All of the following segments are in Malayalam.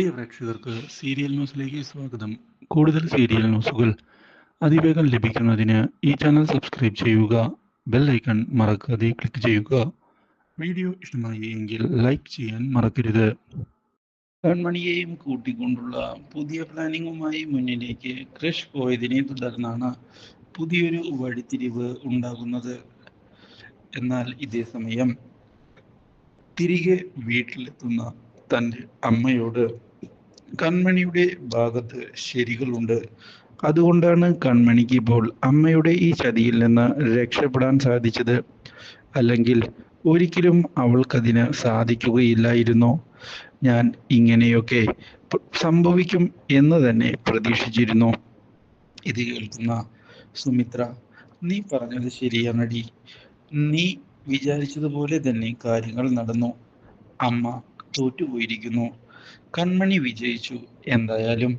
പ്രിയ പ്രേക്ഷകർക്ക് സീരിയൽ ന്യൂസിലേക്ക് സ്വാഗതം. കൂടുതൽ സീരിയൽ ന്യൂസുകൾ അതിവേഗം ലഭിക്കുന്നതിന് ഈ ചാനൽ സബ്സ്ക്രൈബ് ചെയ്യുക ബെൽ ഐക്കൺ മറക്കാതെ ക്ലിക്ക് ചെയ്യുക. വീഡിയോ ഇഷ്ടമായി എങ്കിൽ ലൈക്ക് ചെയ്യാൻ മറക്കരുത്. കൺമണിയെയും കൂട്ടിക്കൊണ്ടുള്ള പുതിയ പ്ലാനിങ്ങുമായി മുന്നിലേക്ക് ക്രിഷ് പോയതിനെ തുടർന്നാണ് പുതിയൊരു വഴിത്തിരിവ് ഉണ്ടാകുന്നത്. എന്നാൽ ഇതേ സമയം തിരികെ വീട്ടിലെത്തുന്ന തന്റെ അമ്മയോട് കൺമണിയുടെ ഭാഗത്ത് ശരികളുണ്ട്. അതുകൊണ്ടാണ് കൺമണിക്ക് ഇപ്പോൾ അമ്മയുടെ ഈ ചതിയിൽ നിന്ന് രക്ഷപ്പെടാൻ സാധിച്ചത്. അല്ലെങ്കിൽ ഒരിക്കലും അവൾക്കതിന് സാധിക്കുകയില്ലായിരുന്നു. ഞാൻ ഇങ്ങനെയൊക്കെ സംഭവിക്കും എന്ന് തന്നെ പ്രതീക്ഷിച്ചിരുന്നു. ഇത് കേൾക്കുന്ന സുമിത്ര നീ പറഞ്ഞത് ശരിയാണടി. നീ വിചാരിച്ചതുപോലെ തന്നെ കാര്യങ്ങൾ നടന്നു. അമ്മ തോറ്റുപോയിരിക്കുന്നു. കൺമണി വിജയിച്ചു. എന്തായാലും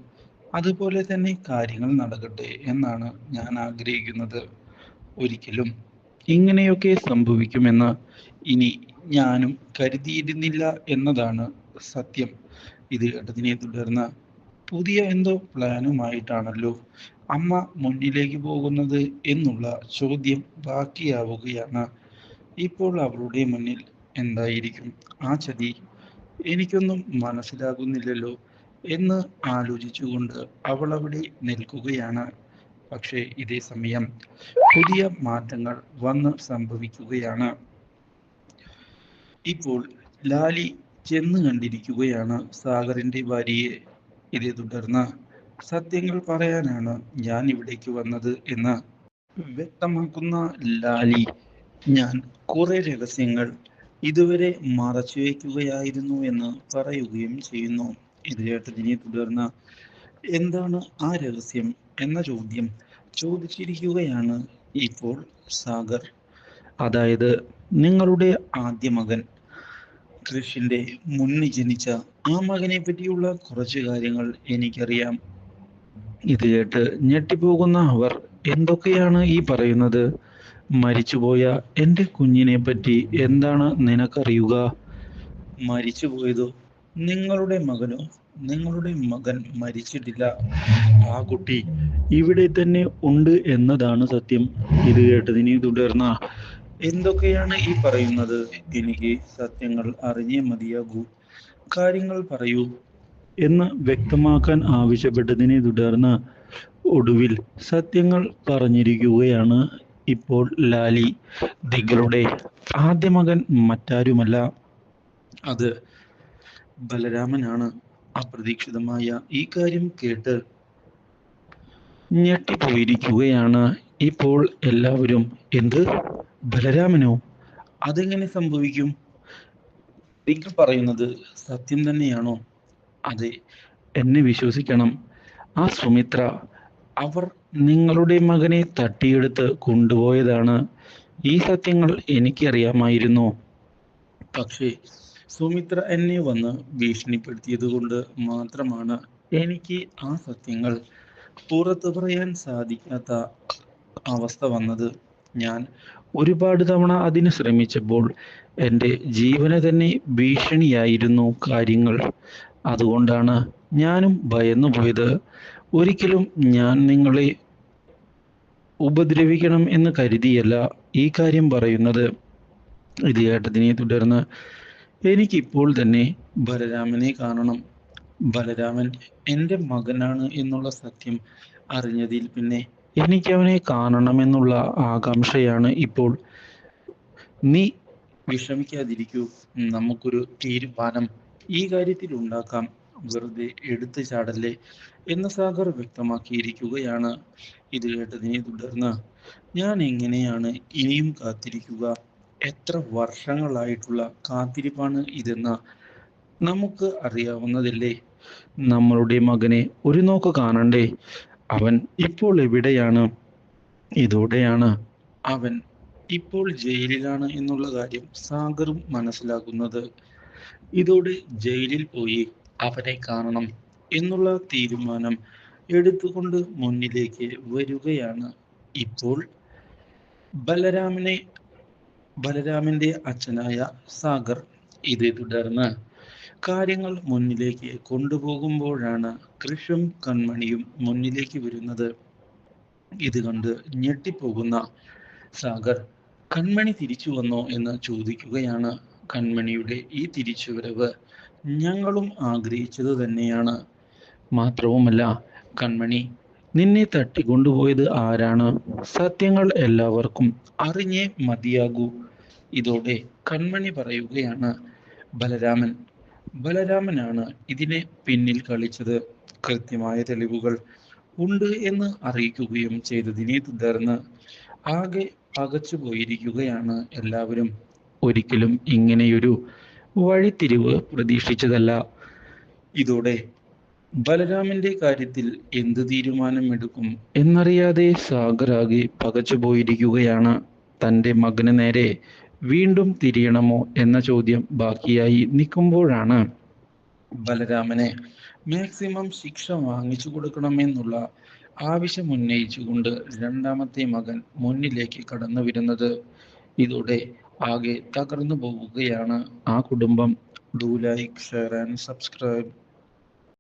അതുപോലെ തന്നെ കാര്യങ്ങൾ നടക്കട്ടെ എന്നാണ് ഞാൻ ആഗ്രഹിക്കുന്നത്. ഒരിക്കലും ഇങ്ങനെയൊക്കെ സംഭവിക്കുമെന്ന് ഇനി ഞാനും കരുതിയിരുന്നില്ല എന്നതാണ് സത്യം. ഇത് കേട്ടതിനെ തുടർന്ന് പുതിയ എന്തോ പ്ലാനുമായിട്ടാണല്ലോ അമ്മ മുന്നിലേക്ക് പോകുന്നത് എന്നുള്ള ചോദ്യം ബാക്കിയാവുകയാണ്. ഇപ്പോൾ അവളുടെ മുന്നിൽ എന്തായിരിക്കും ആ ചതി? എനിക്കൊന്നും മനസ്സിലാകുന്നില്ലല്ലോ എന്ന് ആലോചിച്ചുകൊണ്ട് അവൾ അവിടെ നിൽക്കുകയാണ്. പക്ഷേ ഇതേ സമയം പുതിയ മാറ്റങ്ങൾ വന്ന് സംഭവിക്കുകയാണ്. ഇപ്പോൾ ലാലി ചെന്ന് കണ്ടിരിക്കുകയാണ് സാഗറിന്റെ ഭാര്യയെ. ഇതേ തുടർന്ന് സത്യങ്ങൾ പറയാനാണ് ഞാൻ ഇവിടേക്ക് വന്നത് എന്ന് വ്യക്തമാക്കുന്ന ലാലി ഞാൻ കുറെ രഹസ്യങ്ങൾ ഇതുവരെ മറച്ചു വയ്ക്കുകയായിരുന്നു എന്ന് പറയുകയും ചെയ്യുന്നു. കേട്ടതിനെ തുടർന്ന് എന്താണ് ആ രഹസ്യം എന്ന ചോദ്യം ചോദിച്ചിരിക്കുകയാണ് ഇപ്പോൾ സാഗർ. അതായത് നിങ്ങളുടെ ആദ്യ മകൻ കൃഷിന്റെ മുന്നിൽ ജനിച്ച ആ മകനെ പറ്റിയുള്ള കുറച്ച് കാര്യങ്ങൾ എനിക്കറിയാം. ഇത് കേട്ട് ഞെട്ടിപ്പോകുന്ന അവർ എന്തൊക്കെയാണ് ഈ പറയുന്നത്? മരിച്ചുപോയ എന്റെ കുഞ്ഞിനെ പറ്റി എന്താണ് നിനക്കറിയുക? മരിച്ചുപോയതോ? നിങ്ങളുടെ മകനോ? നിങ്ങളുടെ മകൻ മരിച്ചിട്ടില്ല. ആ കുട്ടി ഇവിടെ തന്നെ ഉണ്ട് എന്നതാണ് സത്യം. ഇത് കേട്ടതിനെ തുടർന്ന എന്തൊക്കെയാണ് ഈ പറയുന്നത്? എനിക്ക് സത്യങ്ങൾ അറിഞ്ഞേ മതിയാകൂ. കാര്യങ്ങൾ പറയൂ എന്ന് വ്യക്തമാക്കാൻ ആവശ്യപ്പെട്ടതിനെ തുടർന്ന് ഒടുവിൽ സത്യങ്ങൾ പറഞ്ഞിരിക്കുകയാണ് ഇപ്പോൾ ലാലി ദികളുടെ ആദ്യ മകൻ മറ്റാരുമല്ല. അത് ബലരാമനാണ്. അപ്രതീക്ഷിതമായ ഈ കാര്യം കേട്ട് ഞെട്ടിപ്പോയിരിക്കുകയാണ് ഇപ്പോൾ എല്ലാവരും. എന്ത്? ബലരാമനോ? അതെങ്ങനെ സംഭവിക്കും? ദിഗ് പറയുന്നത് സത്യം തന്നെയാണോ? അതെ എന്നെ വിശ്വസിക്കണം. ആ സുമിത്ര അവർ നിങ്ങളുടെ മകനെ തട്ടിയെടുത്ത് കൊണ്ടുപോയതാണ്. ഈ സത്യങ്ങൾ എനിക്കറിയാമായിരുന്നു. പക്ഷേ സുമിത്ര എന്നെ വന്ന് ഭീഷണിപ്പെടുത്തിയത് കൊണ്ട് മാത്രമാണ് എനിക്ക് ആ സത്യങ്ങൾ പുറത്തു പറയാൻ സാധിക്കാത്ത അവസ്ഥ വന്നത്. ഞാൻ ഒരുപാട് തവണ അതിന് ശ്രമിച്ചപ്പോൾ എന്റെ ജീവന് തന്നെ ഭീഷണിയായിരുന്നു കാര്യങ്ങൾ. അതുകൊണ്ടാണ് ഞാനും ഭയന്നു പോയത് ഒരിക്കലും ഞാൻ നിങ്ങളെ ഉപദ്രവിക്കണം എന്ന് കരുതിയല്ല. ഈ കാര്യം പറയുന്നത് ഇത് കേട്ടതിനെ തുടർന്ന് എനിക്കിപ്പോൾ തന്നെ ബലരാമനെ കാണണം. ബലരാമൻ എന്റെ മകനാണ് എന്നുള്ള സത്യം അറിഞ്ഞതിൽ പിന്നെ എനിക്ക് അവനെ കാണണമെന്നുള്ള ആകാംക്ഷയാണ് ഇപ്പോൾ. നീ വിഷമിക്കാതിരിക്കൂ. നമുക്കൊരു തീരുമാനം ഈ കാര്യത്തിൽ ഉണ്ടാക്കാം. വെറുതെ എടുത്തു ചാടല്ലേ? എന്ന് സാഗർ വ്യക്തമാക്കിയിരിക്കുകയാണ്. ഇത് കേട്ടതിനെ തുടർന്ന് ഞാൻ എങ്ങനെയാണ് ഇനിയും കാത്തിരിക്കുക? എത്ര വർഷങ്ങളായിട്ടുള്ള കാത്തിരിപ്പാണ് ഇതെന്ന് നമുക്ക് അറിയാവുന്നതല്ലേ? നമ്മളുടെ മകനെ ഒരു നോക്ക് കാണണ്ടേ? അവൻ ഇപ്പോൾ എവിടെയാണ്? ഇതോടെയാണ് അവൻ ഇപ്പോൾ ജയിലിലാണ് എന്നുള്ള കാര്യം സാഗറും മനസ്സിലാക്കുന്നത്. ഇതോടെ ജയിലിൽ പോയി അവനെ കാണണം. എന്നുള്ള തീരുമാനം എടുത്തുകൊണ്ട് മുന്നിലേക്ക് വരികയാണ്. ഇപ്പോൾ ബലരാമനെ ബലരാമന്റെ അച്ഛനായ സാഗർ ഇതേ തുടർന്ന് കാര്യങ്ങൾ മുന്നിലേക്ക് കൊണ്ടുപോകുമ്പോഴാണ് കൃഷും കൺമണിയും മുന്നിലേക്ക് വരുന്നത്. ഇത് കണ്ട് ഞെട്ടിപ്പോകുന്ന സാഗർ കൺമണി തിരിച്ചു വന്നോ എന്ന് ചോദിക്കുകയാണ്. കൺമണിയുടെ ഈ തിരിച്ചുവരവ് ഞങ്ങളും ആഗ്രഹിച്ചത് തന്നെയാണ്. മാത്രവുമല്ല കൺമണി നിന്നെ തട്ടിക്കൊണ്ടുപോയത് ആരാണ്? സത്യങ്ങൾ എല്ലാവർക്കും അറിഞ്ഞേ മതിയാകൂ. ഇതോടെ കൺമണി പറയുകയാണ് ബലരാമൻ ബലരാമനാണ് ഇതിനെ പിന്നിൽ കളിച്ചത്. കൃത്യമായ തെളിവുകൾ ഉണ്ട് എന്ന് അറിയിക്കുകയും ചെയ്തതിനെ തുടർന്ന് ആകെ പകച്ചു പോയിരിക്കുകയാണ് എല്ലാവരും. ഒരിക്കലും ഇങ്ങനെയൊരു വഴിത്തിരിവ് പ്രതീക്ഷിച്ചതല്ല. ഇതോടെ ബലരാമന്റെ കാര്യത്തിൽ എന്ത് തീരുമാനമെടുക്കും എന്നറിയാതെ സാഗറാകെ പകച്ചു പോയിരിക്കുകയാണ് തന്റെ മകന് നേരെ വീണ്ടും തിരിയണമോ എന്ന ചോദ്യം ബാക്കിയായി നിൽക്കുമ്പോഴാണ് ബലരാമനെ മാക്സിമം ശിക്ഷ വാങ്ങിച്ചു കൊടുക്കണമെന്നുള്ള ആവശ്യം ഉന്നയിച്ചുകൊണ്ട് രണ്ടാമത്തെ മകൻ മുന്നിലേക്ക് കടന്നു വരുന്നത്. ഇതോടെ ആകെ തകർന്നു പോവുകയാണ് ആ കുടുംബം. Do like share and subscribe